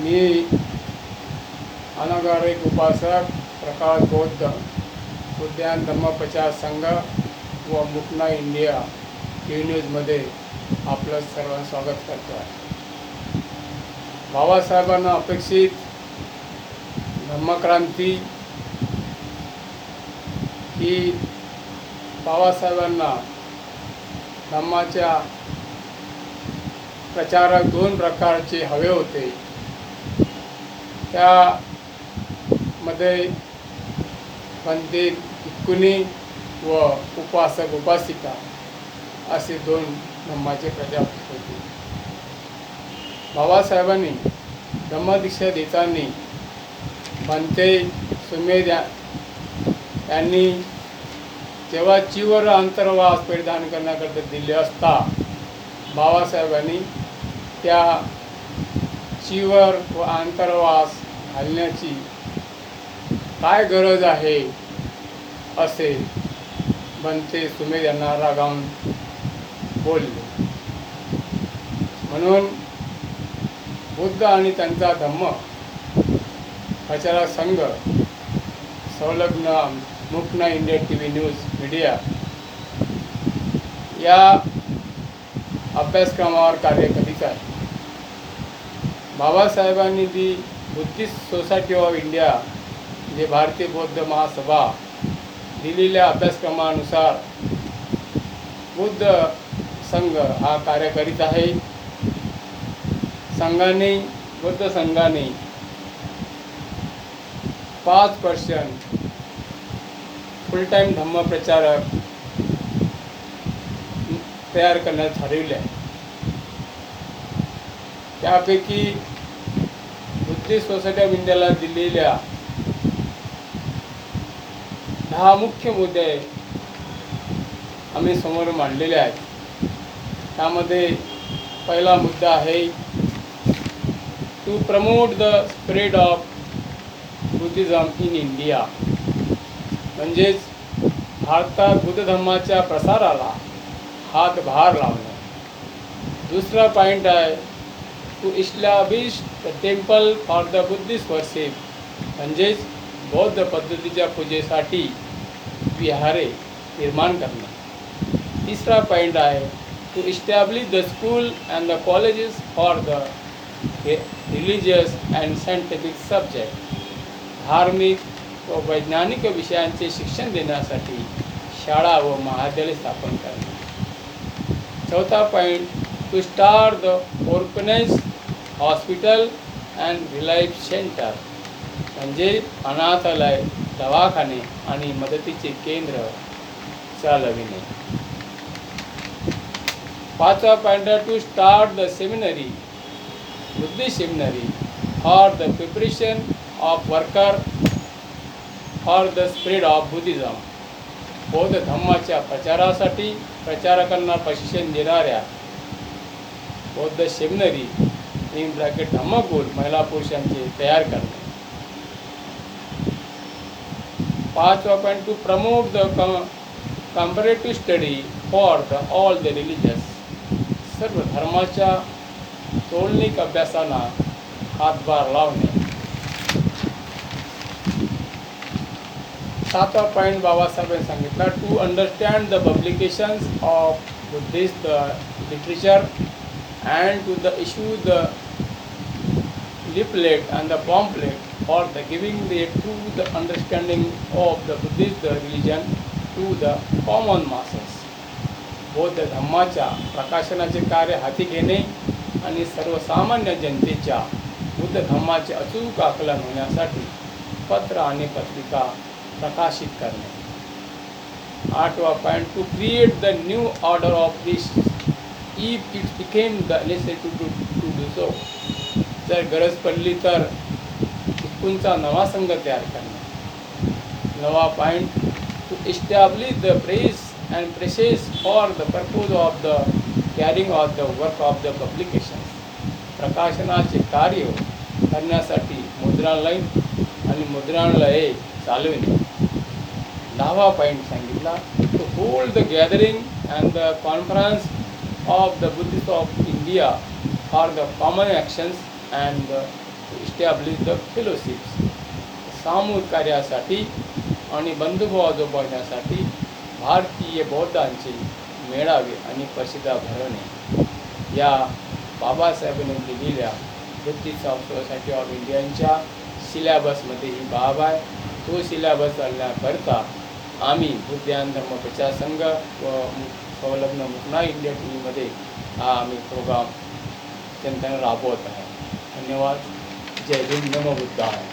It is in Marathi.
मी अनागारिक उपासक प्रकाश बौद्ध उद्यान धम्मप्रचार संघ व मुकना इंडिया टी न्यूजमध्ये आपलं सर्व स्वागत करतो आहे. बाबासाहेबांना अपेक्षित धम्मक्रांती ही बाबासाहेबांना धम्माच्या प्रचारक दोन प्रकारचे हवे होते. त्यामध्ये पंडित भिक्खुनी व उपासक उपासिका असे दोन धम्माचे प्रजापती होते. बाबासाहेबांनी धम्मदीक्षा देताना पंते सुमेध यांनी जेव्हा चिवर अंतर्वास परिधान करण्याकरता दिले असता बाबासाहेबांनी त्या चिवर व आंतरवास घालण्याची काय गरज आहे? असे बनते सुमेध यांना रागावून बोलले. म्हणून बुद्ध आणि त्यांचा धम्म प्रचारक संघ संलग्न मुकना India T V news media या अभ्यासक्रमावर कार्य करीत आहे बाबासाहेबांनी जी बुद्धिस्ट सोसायटी ऑफ इंडिया जे भारतीय बौद्ध महासभा दिलेल्या अभ्यासक्रमानुसार बुद्ध संघ हा कार्य करीत आहे. संघाने बुद्ध संघाने पाच पर्सेंट फुल टाईम धम्मप्रचारक तयार करण्यात ठरविले आहे. त्यापैकी बुद्धिस्ट सोसायटी ऑफ इंडियाला दिलेल्या दहा मुख्य मुद्दे आम्ही समोर मांडलेले आहेत. त्यामध्ये पहिला मुद्दा आहे to promote the spread of Buddhism in India म्हणजेच भारतात बुद्ध धर्माच्या प्रसाराला हातभार लावणे. दुसरा पॉईंट आहे to establish the temple for the Buddhist worship म्हणजेच बौद्ध पद्धतीच्या पूजेसाठी विहारे निर्माण करणे. तिसरा पॉईंट आहे to establish the school and the colleges for the religious and scientific subject धार्मिक व वैज्ञानिक विषयांचे शिक्षण देण्यासाठी शाळा व महाविद्यालय स्थापन करणे. चौथा point to start the organize hospital and relief centre. म्हणजे अनाथालय दवाखाने आणि मदतीचे केंद्र. चालविणे. पाचवा point to start the seminary. Buddhist seminary. For the preparation of worker. For the spread of Buddhism. बौद्ध धम्माच्या प्रचारासाठी प्रचारकांना प्रशिक्षण देणाऱ्या बौद्ध सेमिनरी इन ब्रॅकेट धम्मगुल महिला पुरुषांचे तयार करणे. पाचवा point to promote the comparative study for the all the religious सर्व धर्माच्या तोलनिक अभ्यासाला हातभार लावणे. सातवा पॉईंट बाबासाहेबांनी सांगितला to understand the publications of Buddhist literature and to the issue the leaflet and the pamphlet for the giving the true the understanding of the Buddhist religion to the common masses. बौद्ध धम्माच्या प्रकाशनाचे कार्य हाती घेणे आणि सर्वसामान्य जनतेच्या बुद्ध धम्माचे अचूक आकलन होण्यासाठी पत्र आणि पत्रिका प्रकाशित करणे आठवा point to create the new order of this if it became the necessity to to do so जर गरज पडली तर भिक्खूंचा नवा संघ तयार करणे नवा point to establish the press and presses for the purpose of the carrying of the work of the publication प्रकाशनाचे कार्य करण्यासाठी मुद्रालय आणि मुद्रालये चालविणे. दहावा पॉईंट सांगितला. To hold the gathering and the conference of the Buddhist of India for the common actions and establish the fellowships सामूहिक कार्यासाठी आणि बंधुभाव जोपासण्यासाठी भारतीय बौद्धांचे मेळावे आणि प्रसिद्ध भरणे या बाबासाहेबांनी दिलेल्या ब्रिटिश सोसायटी ऑफ इंडियनच्या सिलॅबसमध्ये ही बाब आहे तो सिलॅबस चालण्याकरता आम्ही बुद्ध्यान धर्म प्रचार संघ व संलग्न मुकना इंडिया टी व्हीमध्ये हा आम्ही प्रोग्राम जनतेने राबवत आहे धन्यवाद जय हिंद नमो बुद्धाय